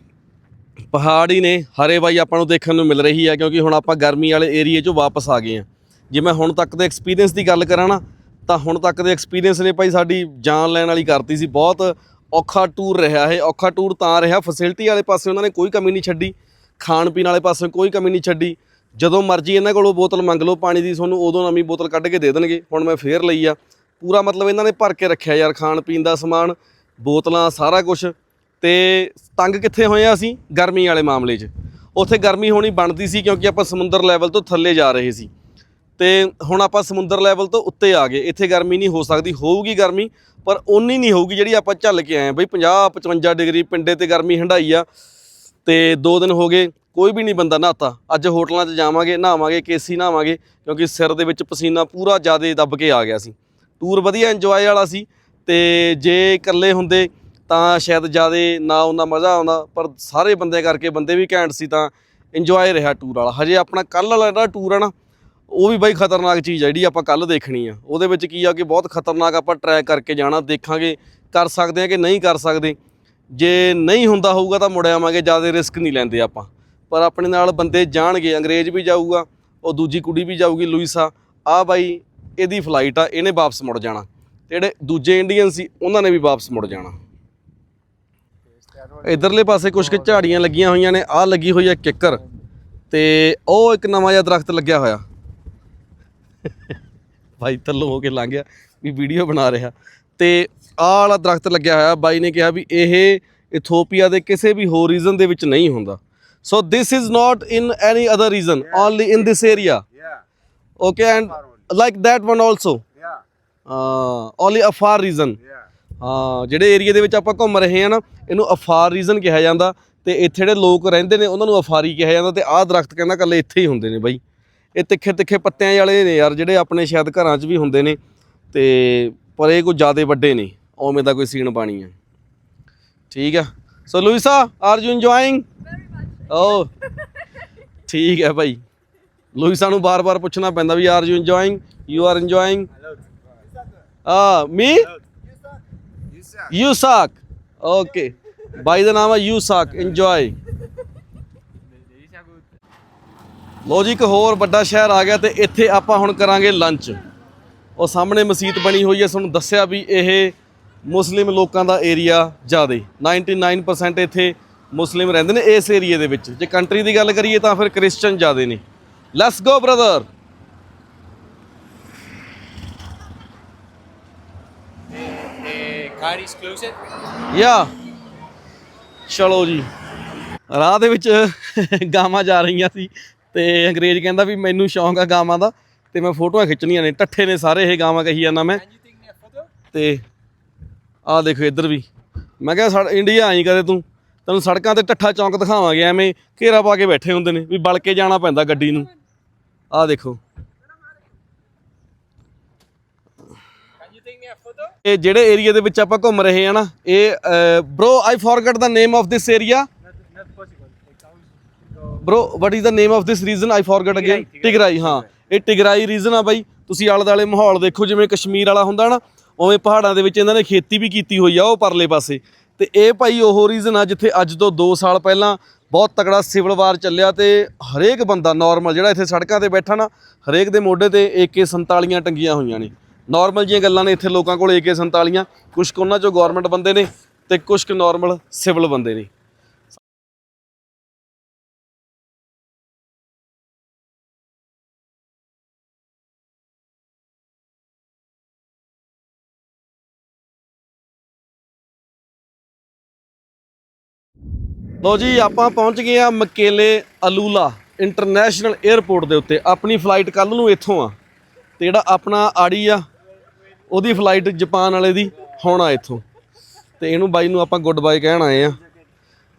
ਪਹਾੜ ਹੀ ਨੇ, ਹਰੇ ਬਾਈ ਆਪਾਂ ਨੂੰ ਦੇਖਣ ਨੂੰ ਮਿਲ ਰਹੀ ਆ, ਕਿਉਂਕਿ ਹੁਣ ਆਪਾਂ ਗਰਮੀ ਵਾਲੇ ਏਰੀਏ 'ਚੋਂ ਵਾਪਸ ਆ ਗਏ ਆ। ਜੇ ਮੈਂ ਹੁਣ ਤੱਕ ਦੇ ਐਕਸਪੀਰੀਅੰਸ ਦੀ ਗੱਲ ਕਰਾਂ ਨਾ, ਤਾਂ ਹੁਣ ਤੱਕ ਦੇ ਐਕਸਪੀਰੀਅੰਸ ਨੇ ਭਾਈ ਸਾਡੀ ਜਾਨ ਲੈਣ ਵਾਲੀ ਕਰਤੀ ਸੀ। ਬਹੁਤ ਔਖਾ ਟੂਰ ਰਿਹਾ ਇਹ, ਔਖਾ ਟੂਰ ਤਾਂ ਰਿਹਾ। ਫੈਸਿਲਿਟੀ ਵਾਲੇ ਪਾਸੇ ਉਹਨਾਂ ਨੇ ਕੋਈ ਕਮੀ ਨਹੀਂ ਛੱਡੀ। ਖਾਣ ਪੀਣ ਵਾਲੇ ਪਾਸੇ ਕੋਈ ਕਮੀ ਨਹੀਂ ਛੱਡੀ। ਜਦੋਂ ਮਰਜ਼ੀ ਇਹਨਾਂ ਕੋਲੋਂ ਬੋਤਲ ਮੰਗ ਲਓ, ਪਾਣੀ ਦੀ ਤੁਹਾਨੂੰ ਉਦੋਂ ਨਵੀਂ ਬੋਤਲ ਕੱਢ ਕੇ ਦੇ ਦੇਣਗੇ। ਹੁਣ ਮੈਂ ਫੇਰ ਲਈ ਆ। ਪੂਰਾ ਮਤਲਬ ਇਹਨਾਂ ਨੇ ਭਰ ਕੇ ਰੱਖਿਆ ਯਾਰ, ਖਾਣ ਪੀਣ ਦਾ ਸਮਾਨ, ਬੋਤਲਾਂ, ਸਾਰਾ ਕੁਝ ਤੇ ਤੰਗ ਕਿੱਥੇ ਹੋਏ ਆ ਅਸੀਂ? ਗਰਮੀ ਵਾਲੇ ਮਾਮਲੇ 'ਚ। ਉੱਥੇ ਗਰਮੀ ਹੋਣੀ ਬਣਦੀ ਸੀ ਕਿਉਂਕਿ ਆਪਾਂ ਸਮੁੰਦਰ ਲੈਵਲ ਤੋਂ ਥੱਲੇ ਜਾ ਰਹੇ ਸੀ। ਤੇ ਹੁਣ ਆਪਾਂ ਸਮੁੰਦਰ ਲੈਵਲ ਤੋਂ ਉੱਤੇ ਆ ਗਏ। ਇੱਥੇ ਗਰਮੀ ਨਹੀਂ ਹੋ ਸਕਦੀ, ਹੋਊਗੀ ਗਰਮੀ, ਪਰ ਓਨੀ ਨਹੀਂ ਹੋਊਗੀ ਜਿਹੜੀ ਆਪਾਂ ਝੱਲ ਕੇ ਆਏ ਬਈ 50 55 ਡਿਗਰੀ ਪਿੰਡੇ ਤੇ ਗਰਮੀ ਹੰਡਾਈ ਆ। ਤੇ 2 ਦਿਨ ਹੋ ਗਏ, ਕੋਈ ਵੀ ਨਹੀਂ ਬੰਦਾ ਨਹਾਤਾ। ਅੱਜ ਹੋਟਲਾਂ 'ਚ ਜਾਵਾਂਗੇ, ਨਹਾਵਾਂਗੇ, ਕੇਸੀ ਨਹਾਵਾਂਗੇ, ਕਿਉਂਕਿ ਸਿਰ ਦੇ ਵਿੱਚ ਪਸੀਨਾ ਪੂਰਾ ਜ਼ਿਆਦਾ ਦੱਬ ਕੇ ਆ ਗਿਆ ਸੀ। ਟੂਰ ਵਧੀਆ ਇੰਜੋਏ ਵਾਲਾ ਸੀ, ਤੇ ਜੇ ਇਕੱਲੇ ਹੁੰਦੇ ਤਾਂ ਸ਼ਾਇਦ ਜ਼ਿਆਦਾ ਨਾ ਉਹਨਾਂ ਮਜ਼ਾ ਆਉਂਦਾ, ਪਰ ਸਾਰੇ ਬੰਦੇ ਕਰਕੇ ਬੰਦੇ ਵੀ ਘੈਂਟ ਸੀ ਤਾਂ ਇੰਜੋਏ ਰਿਹਾ ਟੂਰ ਵਾਲਾ। ਹਜੇ ਆਪਣਾ ਕੱਲ ਵਾਲਾ ਜਿਹੜਾ ਟੂਰ ਆ ਨਾ ਉਹ ਵੀ ਬਾਈ ਖਤਰਨਾਕ ਚੀਜ਼ ਆ ਜਿਹੜੀ ਆਪਾਂ ਕੱਲ ਦੇਖਣੀ ਆ। ਉਹਦੇ ਵਿੱਚ ਕੀ ਆ ਕਿ ਬਹੁਤ ਖਤਰਨਾਕ ਆਪਾਂ ਟਰੈਕ ਕਰਕੇ ਜਾਣਾ, ਦੇਖਾਂਗੇ, ਕਰ ਸਕਦੇ ਆ ਕਿ ਨਹੀਂ ਕਰ ਸਕਦੇ। ਜੇ ਨਹੀਂ ਹੁੰਦਾ ਹੋਊਗਾ ਤਾਂ ਮੁੜ ਆਵਾਂਗੇ, ਜ਼ਿਆਦਾ ਰਿਸਕ ਨਹੀਂ ਲੈਂਦੇ ਆਪਾਂ। ਪਰ ਆਪਣੇ ਨਾਲ ਬੰਦੇ ਜਾਣਗੇ, ਅੰਗਰੇਜ਼ ਵੀ ਜਾਊਗਾ, ਉਹ ਦੂਜੀ ਕੁੜੀ ਵੀ ਜਾਊਗੀ, ਲੂਈਸਾ। ਆ ਬਾਈ, ਇਹਦੀ ਫਲਾਈਟ ਆ, ਇਹਨੇ ਵਾਪਸ ਮੁੜ ਜਾਣਾ। ਤੇ ਜਿਹੜੇ ਦੂਜੇ ਇੰਡੀਅਨ ਸੀ, ਉਹਨਾਂ ਨੇ ਵੀ ਵਾਪਸ ਮੁੜ ਜਾਣਾ। ਇਧਰਲੇ ਪਾਸੇ ਕੁਝ ਕੁ ਝਾੜੀਆਂ ਲੱਗੀਆਂ ਹੋਈਆਂ ਨੇ ਆ ਲੱਗੀ ਹੋਈ ਹੈ ਕਿੱਕਰ ਤੇ ਉਹ ਇੱਕ ਨਵਾਂ ਜਿਹਾ ਦਰਖਤ ਲੱਗਿਆ ਹੋਇਆ। ਭਾਈ ਥੱਲੋਂ ਹੋ ਕੇ ਲੰਘ ਗਿਆ ਵੀ ਵੀਡੀਓ ਬਣਾ ਰਿਹਾ। ਤੇ ਆਹ ਵਾਲਾ ਦਰਖਤ ਲੱਗਿਆ ਹੋਇਆ ਬਾਈ ਨੇ ਕਿਹਾ ਵੀ ਇਹ ਇਥੋਪੀਆ ਦੇ ਕਿਸੇ ਵੀ ਹੋਰ ਰੀਜਨ ਦੇ ਵਿੱਚ ਨਹੀਂ ਹੁੰਦਾ। ਸੋ not in any other region only in this area. Okay and like that one also. Uh, only a far region ਹਾਂ ਜਿਹੜੇ ਏਰੀਆ ਦੇ ਵਿੱਚ ਆਪਾਂ ਘੁੰਮ ਰਹੇ ਹਾਂ ਨਾ ਇਹਨੂੰ ਅਫਾਰ ਰੀਜਨ ਕਿਹਾ ਜਾਂਦਾ। ਤੇ ਇੱਥੇ ਜਿਹੜੇ ਲੋਕ ਰਹਿੰਦੇ ਨੇ ਉਹਨਾਂ ਨੂੰ ਅਫਾਰੀ ਕਿਹਾ ਜਾਂਦਾ। ਤੇ ਆਹ ਦਰਖਤ ਕਹਿੰਦਾ ਕੱਲੇ ਇੱਥੇ ਹੀ ਹੁੰਦੇ ਨੇ ਬਾਈ। ਇਹ ਤਿੱਖੇ ਤਿੱਖੇ ਪੱਤਿਆਂ ਵਾਲੇ ਨੇ ਯਾਰ ਜਿਹੜੇ ਆਪਣੇ ਸ਼ਾਇਦ ਘਰਾਂ 'ਚ ਵੀ ਹੁੰਦੇ ਨੇ। ਤੇ ਪਰ ਇਹ ਕੋਈ ਜ਼ਿਆਦਾ ਵੱਡੇ ਨੇ ਉਵੇਂ ਦਾ ਕੋਈ ਸੀਨ ਪਾਣੀ ਹੈ। ਠੀਕ ਆ so Luisa are you enjoying ਓ ਠੀਕ ਹੈ ਭਾਈ। ਲੂਈਸਾ ਨੂੰ ਬਾਰ-ਬਾਰ ਪੁੱਛਣਾ ਪੈਂਦਾ ਵੀ are you enjoying you are enjoying ਆ ਮੀ ਯੂਸਾਕ ਓਕੇ ਬਾਈ ਦਾ ਨਾਮ ਹੈ ਯੂਸਾਕ ਇੰਜੋਏ ਲੋ ਜੀ ਇੱਕ ਹੋਰ ਵੱਡਾ ਸ਼ਹਿਰ ਆ ਗਿਆ ਤੇ ਇੱਥੇ ਆਪਾਂ ਹੁਣ ਕਰਾਂਗੇ ਲੰਚ। ਉਹ ਸਾਹਮਣੇ ਮਸਜਿਦ ਬਣੀ ਹੋਈ ਹੈ ਤੁਹਾਨੂੰ ਦੱਸਿਆ ਵੀ ਇਹ ਮੁਸਲਿਮ ਲੋਕਾਂ ਦਾ ਏਰੀਆ ਜ਼ਿਆਦੇ। 99% ਇੱਥੇ ਮੁਸਲਿਮ ਰਹਿੰਦੇ ਨੇ ਇਸ ਏਰੀਏ ਦੇ ਵਿੱਚ। ਜੇ ਕੰਟਰੀ ਦੀ ਗੱਲ ਕਰੀਏ ਤਾਂ ਫਿਰ ਕ੍ਰਿਸਚੀਅਨ ਜ਼ਿਆਦੇ ਨੇ। Let's go brother car is closed. ਯਾ। ਚਲੋ ਜੀ। ਰਾਹ ਦੇ ਵਿੱਚ ਗਾਵਾਂ ਜਾ ਰਹੀਆਂ ਸੀ। ਤੇ ਅੰਗਰੇਜ਼ ਕਹਿੰਦਾ ਵੀ ਮੈਨੂੰ ਸ਼ੌਂਕ ਆ ਗਾਵਾਂ ਦਾ, ਤੇ ਮੈਂ ਫੋਟੋਆਂ ਖਿੱਚਣੀਆਂ ਨੇ ਟੱਠੇ ਨੇ ਸਾਰੇ ਇਹ ਗਾਵਾਂ ਕਹੀ ਜਾਂਦਾ ਮੈਂ। ਤੇ ਆਹ ਦੇਖੋ ਇੱਧਰ ਵੀ। ਮੈਂ ਕਿਹਾ ਸੜ, ਇੰਡੀਆ ਆਈ ਕਦੇ ਤੂੰ? ਤੈਨੂੰ ਸੜਕਾਂ ਤੇ ਟੱਠਾ ਚੌਂਕ ਦਿਖਾਵਾਂਗੇ, ਐਵੇਂ ਘੇਰਾ ਪਾ ਕੇ ਬੈਠੇ ਹੁੰਦੇ ਨੇ, ਵੀ ਬਲ ਕੇ ਜਾਣਾ ਪੈਂਦਾ ਗੱਡੀ ਨੂੰ। ਆਹ ਦੇਖੋ। ਇਹ ਜਿਹੜੇ ਏਰੀਆ ਦੇ ਵਿੱਚ ਆਪਾਂ ਘੁੰਮ ਰਹੇ ਆ ਨਾ, ਇਹ bro I forgot the name of this area bro what is the name of this region I forgot again Tigray ਹਾਂ। ਇਹ ਟਿਗਰਾਈ ਰੀਜਨ ਆ ਬਾਈ। ਤੁਸੀਂ ਆਲੇ ਦਾਲੇ ਮਾਹੌਲ ਦੇਖੋ ਜਿਵੇਂ ਕਸ਼ਮੀਰ ਵਾਲਾ ਹੁੰਦਾ ਨਾ ਉਵੇਂ ਪਹਾੜਾਂ ਦੇ ਵਿੱਚ ਇਹਨਾਂ ਨੇ ਖੇਤੀ ਵੀ ਕੀਤੀ ਹੋਈ ਆ ਉਹ ਪਰਲੇ ਪਾਸੇ। ਤੇ ਇਹ ਭਾਈ ਉਹ ਰੀਜਨ ਆ ਜਿੱਥੇ ਅੱਜ ਤੋਂ 2 ਸਾਲ ਪਹਿਲਾਂ ਬਹੁਤ ਤਕੜਾ ਸਿਵਲ ਵਾਰ ਚੱਲਿਆ ਤੇ ਹਰੇਕ ਬੰਦਾ ਨਾਰਮਲ ਜਿਹੜਾ ਇੱਥੇ ਸੜਕਾਂ ਤੇ ਬੈਠਾ ਨਾ ਹਰੇਕ ਦੇ ਮੋਢੇ ਤੇ AK47 ਟੰਗੀਆਂ ਹੋਈਆਂ ਨੇ। ਨਾਰਮਲ ਜੀਆਂ ਗੱਲਾਂ ਨੇ ਇੱਥੇ ਲੋਕਾਂ ਕੋਲ AK47 ਕੁਝ ਕੁ ਉਹਨਾਂ ਚੋਂ ਗਵਰਨਮੈਂਟ ਬੰਦੇ ਨੇ ਤੇ ਕੁਝ ਕੁ ਨਾਰਮਲ ਸਿਵਲ ਬੰਦੇ ਨੇ। ਲੋ ਜੀ ਆਪਾਂ ਪਹੁੰਚ ਗਏ ਆ ਮਕੇਲੇ ਅਲੂਲਾ ਇੰਟਰਨੈਸ਼ਨਲ 에ਅਰਪੋਰਟ ਦੇ ਉੱਤੇ। ਆਪਣੀ ਫਲਾਈਟ ਕੱਲ ਨੂੰ ਇੱਥੋਂ ਆ ਤੇ ਜਿਹੜਾ ਆਪਣਾ ਆੜੀ ਆ ਉਹਦੀ ਫਲਾਈਟ ਜਾਪਾਨ ਵਾਲੇ ਦੀ ਹੁਣ ਆ ਇੱਥੋਂ। ਤੇ ਇਹਨੂੰ ਬਾਈ ਨੂੰ ਆਪਾਂ ਗੁੱਡ ਬਾਏ ਕਹਿਣ ਆਏ ਆ।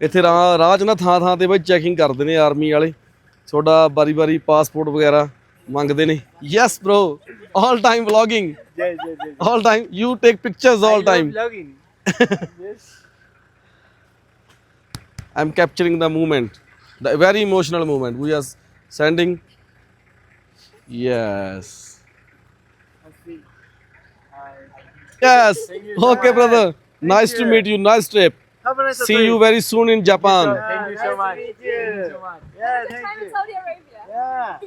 ਇੱਥੇ ਰਾਹ ਰਾਹ 'ਚ ਨਾ ਥਾਂ ਥਾਂ ਤੇ ਬਾਈ ਚੈਕਿੰਗ ਕਰਦੇ ਨੇ ਆਰਮੀ ਵਾਲੇ। ਤੁਹਾਡਾ ਬਾਰੀ-ਬਾਰੀ ਪਾਸਪੋਰਟ ਵਗੈਰਾ ਮੰਗਦੇ ਨੇ। Yes bro all time vlogging all time you take pictures all time I'm capturing the moment, the very emotional moment. We are sending. Yes. Yes. Okay, brother. Nice to meet you. Nice trip. See you very soon in Japan. Thank you so much. Thank you so much. Yeah, thank you. Saudi Arabia. Yeah.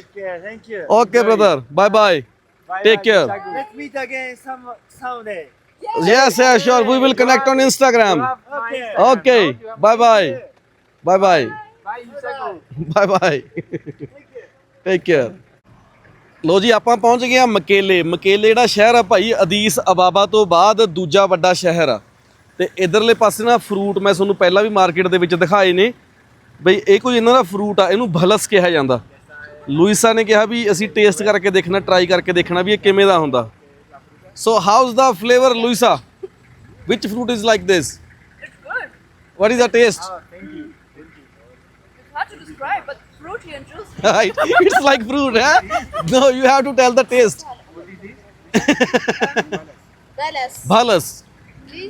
Okay, thank you. Okay, brother. Bye bye. Take care. Let's meet again some someday. Yes, yeah, sure. We will connect on Instagram. Okay. Okay. Bye bye. Bye bye. Bye bye take care ਲੋ ਜੀ ਆਪਾਂ ਪਹੁੰਚ ਗਏ ਆ ਮਕੇਲੇ ਮਕੇਲੇ ਜਿਹੜਾ ਸ਼ਹਿਰ ਆ ਭਾਈ ਅਦੀਸ Ababa ਤੋਂ ਬਾਅਦ ਦੂਜਾ ਵੱਡਾ ਸ਼ਹਿਰ ਆ ਤੇ ਇਧਰਲੇ ਪਾਸੇ ਨਾ ਫਰੂਟ ਮੈਂ ਤੁਹਾਨੂੰ ਪਹਿਲਾਂ ਵੀ ਮਾਰਕੀਟ ਦੇ ਵਿੱਚ ਦਿਖਾਏ ਨੇ ਬਈ ਇਹ ਕੋਈ ਇਹਨਾਂ ਦਾ ਫਰੂਟ ਆ ਇਹਨੂੰ ਭਲਸ ਕਿਹਾ ਜਾਂਦਾ ਲੂਇਸਾ ਨੇ ਕਿਹਾ ਵੀ ਅਸੀਂ ਟੇਸਟ ਕਰਕੇ ਦੇਖਣਾ ਟਰਾਈ ਕਰਕੇ ਦੇਖਣਾ ਵੀ ਇਹ ਕਿਵੇਂ ਦਾ ਹੁੰਦਾ So how's the flavor, Luisa? Which fruit is like this? It's good. What is the taste? Ah, thank you. It's hard to describe, but fruity and juicy. [LAUGHS] it's like fruit, huh? [LAUGHS] No, you have to tell the taste. [LAUGHS] Balas. Balas.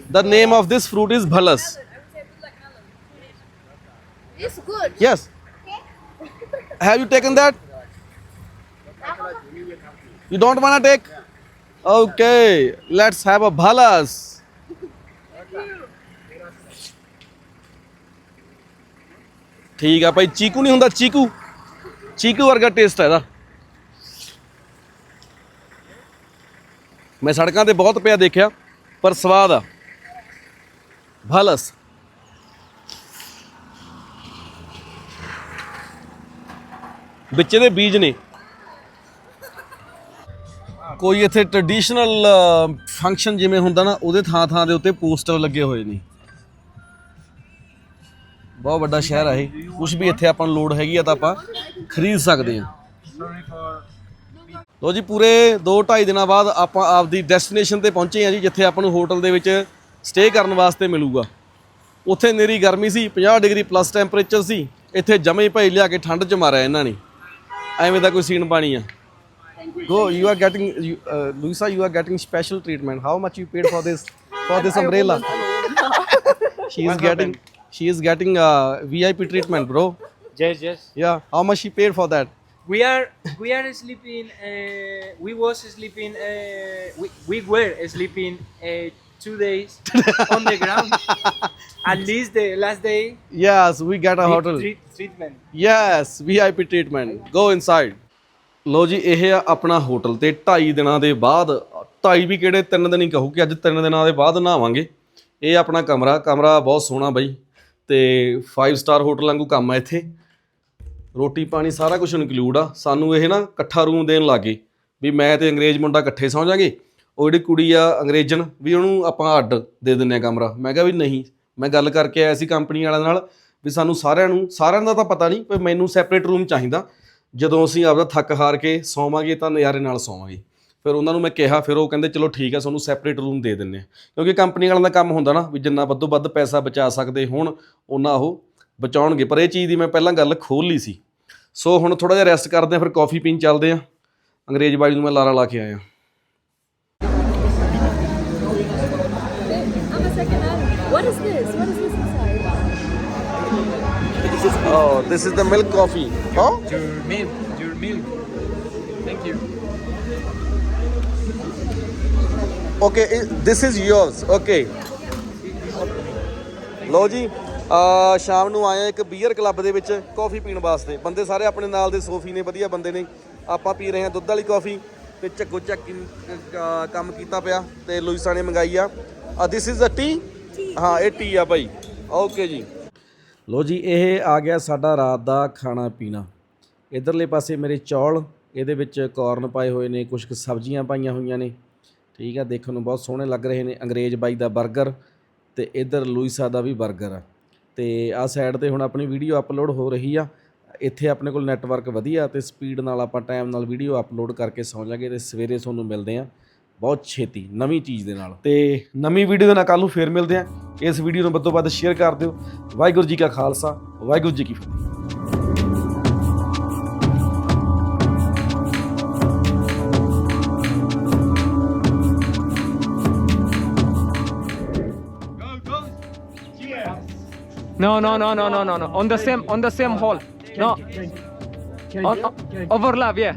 The name of this fruit is balas. It's good. Yes. Have you taken that? You don't wanna take? Okay, let's have a bhalas. ਠੀਕ ਆ ਭਾਈ ਚੀਕੂ ਨਹੀਂ ਹੁੰਦਾ ਚੀਕੂ ਚੀਕੂ ਵਰਗਾ taste ਹੈ ਇਹਦਾ ਮੈਂ ਸੜਕਾਂ ਤੇ ਬਹੁਤ ਪਿਆ ਦੇਖਿਆ ਪਰ ਸਵਾਦ ਆ ਭਲਸ ਵਿੱਚ ਦੇ ਬੀਜ ਨੇ ਕੋਈ ਇੱਥੇ ਟ੍ਰੈਡੀਸ਼ਨਲ ਫੰਕਸ਼ਨ ਜਿਵੇਂ ਹੁੰਦਾ ਨਾ, ਉਹਦੇ ਥਾਂ ਥਾਂ ਦੇ ਉੱਤੇ ਪੋਸਟਰ ਲੱਗੇ ਹੋਏ ਨੇ। ਬਹੁਤ ਵੱਡਾ ਸ਼ਹਿਰ ਆ ਇਹ। ਕੁਝ ਵੀ ਇੱਥੇ ਆਪਾਂ ਨੂੰ ਲੋੜ ਹੈਗੀ ਆ ਤਾਂ ਆਪਾਂ ਖਰੀਦ ਸਕਦੇ ਹਾਂ। ਲੋ ਜੀ, ਪੂਰੇ 2-2.5 ਦਿਨਾਂ ਬਾਅਦ ਆਪਾਂ ਆਪਦੀ ਡੈਸਟੀਨੇਸ਼ਨ ਤੇ ਪਹੁੰਚੇ ਹਾਂ ਜੀ, ਜਿੱਥੇ ਆਪਾਂ ਨੂੰ ਹੋਟਲ ਦੇ ਵਿੱਚ ਸਟੇ ਕਰਨ ਵਾਸਤੇ ਮਿਲੂਗਾ। ਉੱਥੇ ਨੇਰੀ ਗਰਮੀ ਸੀ 50 ਡਿਗਰੀ ਪਲੱਸ ਟੈਂਪਰੇਚਰ ਸੀ। ਇੱਥੇ ਜਮੇ ਹੀ ਭਾਈ ਲਿਆ ਕੇ ਠੰਡ ਚ ਮਾਰਿਆ ਇਹਨਾਂ ਨੇ। ਐਵੇਂ ਦਾ ਕੋਈ ਸੀਨ ਪਾਣੀ ਆ। Go. You are getting, you, uh, Luisa. You are getting special treatment. How much you paid for this for this [LAUGHS] umbrella? [LAUGHS] she is getting uh, she is getting a VIP treatment, bro. Yes, yes. Yeah. How much she paid for that? We are we are sleeping. Uh, we was sleeping. Uh, we, we were sleeping uh, two days [LAUGHS] on the ground. At least the last day. Yes, we got a hotel. Treat, treatment. Yes, VIP treatment. Go inside. ਲਓ ਜੀ, ਇਹ ਆ ਆਪਣਾ hotel ਤੇ 2.5 ਦਿਨਾਂ ਦੇ ਬਾਅਦ 2.5 ਵੀ ਕਿਹੜੇ 3 ਦਿਨ ਹੀ ਕਹੂ ਕਿ ਅੱਜ 3 ਦਿਨਾਂ ਦੇ ਬਾਅਦ ਨਹਾਵਾਂਗੇ। ਇਹ ਆਪਣਾ ਕਮਰਾ ਕਮਰਾ ਬਹੁਤ ਸੋਹਣਾ ਬਾਈ, ਤੇ 5 ਸਟਾਰ ਹੋਟਲ ਵਾਂਗੂ ਕੰਮ ਆ ਇੱਥੇ। ਰੋਟੀ ਪਾਣੀ ਸਾਰਾ ਕੁਝ ਇਨਕਲੂਡ ਆ, ਸਾਨੂੰ ਇਹ ਨਾ ਇਕੱਠਾ ਰੂਮ ਦੇਣ ਲੱਗੇ, ਵੀ ਮੈਂ ਤੇ ਅੰਗਰੇਜ਼ ਮੁੰਡਾ ਇਕੱਠੇ ਸੌਂ ਜਾਗੇ। ਉਹ ਜਿਹੜੀ ਕੁੜੀ ਆ ਅੰਗਰੇਜ਼ਨ ਵੀ ਉਹਨੂੰ ਆਪਾਂ ਅੱਡ ਦੇ ਦਿੰਨੇ ਆ ਕਮਰਾ। ਮੈਂ ਕਿਹਾ ਵੀ ਨਹੀਂ, ਮੈਂ ਗੱਲ ਕਰਕੇ ਆਇਆ ਸੀ ਕੰਪਨੀ ਵਾਲਿਆਂ ਨਾਲ, ਵੀ ਸਾਨੂੰ ਸਾਰਿਆਂ ਨੂੰ, ਸਾਰਿਆਂ ਦਾ ਤਾਂ ਪਤਾ ਨਹੀਂ ਪਰ ਮੈਨੂੰ ਸੈਪਰੇਟ ਰੂਮ ਚਾਹੀਦਾ। ਜਦੋਂ ਅਸੀਂ ਆਪਦਾ ਥੱਕ ਹਾਰ ਕੇ ਸੌਵਾਂਗੇ ਤਾਂ ਨਜ਼ਾਰੇ ਨਾਲ ਸੌਵਾਂਗੇ। ਫਿਰ ਉਹਨਾਂ ਨੂੰ ਮੈਂ ਕਿਹਾ, ਫਿਰ ਉਹ ਕਹਿੰਦੇ, ਚਲੋ ਠੀਕ ਹੈ, ਤੁਹਾਨੂੰ ਸੈਪਰੇਟ ਰੂਮ ਦੇ ਦਿੰਨੇ ਆ ਕਿਉਂਕਿ ਕੰਪਨੀ ਵਾਲਿਆਂ ਦਾ ਕੰਮ ਹੁੰਦਾ ਨਾ, ਵੀ ਜਿੰਨਾ ਵੱਧੋ ਵੱਧ ਪੈਸਾ ਬਚਾ ਸਕਦੇ ਹੋਣ ਉਹਨਾਂ ਉਹ ਬਚਾਉਣਗੇ। ਪਰ ਇਹ ਚੀਜ਼ ਦੀ ਮੈਂ ਪਹਿਲਾਂ ਗੱਲ ਖੋਲ ਲਈ ਸੀ। ਸੋ ਹੁਣ ਥੋੜਾ ਜਿਹਾ ਰੈਸਟ ਕਰਦੇ ਆ ਫਿਰ ਕਾਫੀ ਪੀਣ ਚੱਲਦੇ ਆ ਅੰਗਰੇਜ਼ ਬਾਈ ਨੂੰ ਮੈਂ ਲਾਰਾ ਲਾ ਕੇ ਆਇਆ। What is this? What is? [LAUGHS] Oh, this is the milk coffee. Oh? Your milk, your milk. Thank you. Okay, this is yours. Okay. ਲੋ ਜੀ ਆ ਸ਼ਾਮ ਨੂੰ ਆਏ ਇੱਕ ਬੀਅਰ ਕਲੱਬ ਦੇ ਵਿੱਚ ਕਾਫੀ ਪੀਣ ਵਾਸਤੇ ਬੰਦੇ ਸਾਰੇ ਆਪਣੇ ਨਾਲ ਦੇ ਸੋਫੀ ਨੇ ਵਧੀਆ ਬੰਦੇ ਨੇ ਆਪਾਂ ਪੀ ਰਹੇ ਹਾਂ ਦੁੱਧ ਵਾਲੀ ਕਾਫੀ ਤੇ ਝੱਗੋ ਝੱਕ ਕੰਮ ਕੀਤਾ ਪਿਆ ਤੇ ਲੁਈਸਾ ਨੇ ਮੰਗਾਈ ਆ ਦਿਸ ਇਜ਼ ਅ ਟੀ ਹਾਂ ਇਹ ਟੀ ਆ ਭਾਈ ਓਕੇ ਜੀ ਲੋ ਜੀ, ਇਹ ਆ ਗਿਆ ਸਾਡਾ ਰਾਤ ਦਾ ਖਾਣਾ ਪੀਣਾ। ਇਧਰਲੇ ਪਾਸੇ ਮੇਰੇ ਚੌਲ, ਇਹਦੇ ਵਿੱਚ ਕੋਰਨ ਪਾਏ ਹੋਏ ਨੇ ਕੁਝ ਕੁ ਸਬਜ਼ੀਆਂ ਪਾਈਆਂ ਹੋਈਆਂ ਨੇ। ਠੀਕ ਆ, ਦੇਖਣ ਨੂੰ ਬਹੁਤ ਸੋਹਣੇ ਲੱਗ ਰਹੇ ਨੇ, ਅੰਗਰੇਜ਼ ਬਾਈ ਦਾ 버ਗਰ ਤੇ ਇਧਰ ਲੂਈਸਾ ਦਾ ਵੀ 버ਗਰ ਆ। ਤੇ ਆ ਸਾਈਡ ਤੇ ਹੁਣ ਆਪਣੀ ਵੀਡੀਓ ਅਪਲੋਡ ਹੋ ਰਹੀ ਆ। ਇੱਥੇ ਆਪਣੇ ਕੋਲ ਨੈਟਵਰਕ ਵਧੀਆ ਤੇ ਸਪੀਡ ਨਾਲ ਆਪਾਂ ਟਾਈਮ ਨਾਲ ਵੀਡੀਓ ਅਪਲੋਡ ਕਰਕੇ ਸੌਂ ਜਾਗੇ ਤੇ ਸਵੇਰੇ ਤੁਹਾਨੂੰ ਮਿਲਦੇ ਆ। ਬਹੁਤ ਛੇਤੀ, ਨਵੀਂ ਚੀਜ਼ ਦੇ ਨਾਲ। ਤੇ ਨਵੀਂ ਵੀਡੀਓ ਦੇ ਨਾਲ ਕੱਲ ਨੂੰ ਫੇਰ ਮਿਲਦੇ ਆ। ਇਸ ਵੀਡੀਓ ਨੂੰ ਵੱਧ ਤੋਂ ਵੱਧ ਸ਼ੇਅਰ ਕਰ ਦਿਓ ਵਾਹਿਗੁਰੂ ਜੀ ਕਾ ਖਾਲਸਾ ਵਾਹਿਗੁਰੂ ਜੀ ਕੀ ਫਤਿਹ No, no, no, no, no, no, no. On the same, on the same hall. No. On, overlap, yeah.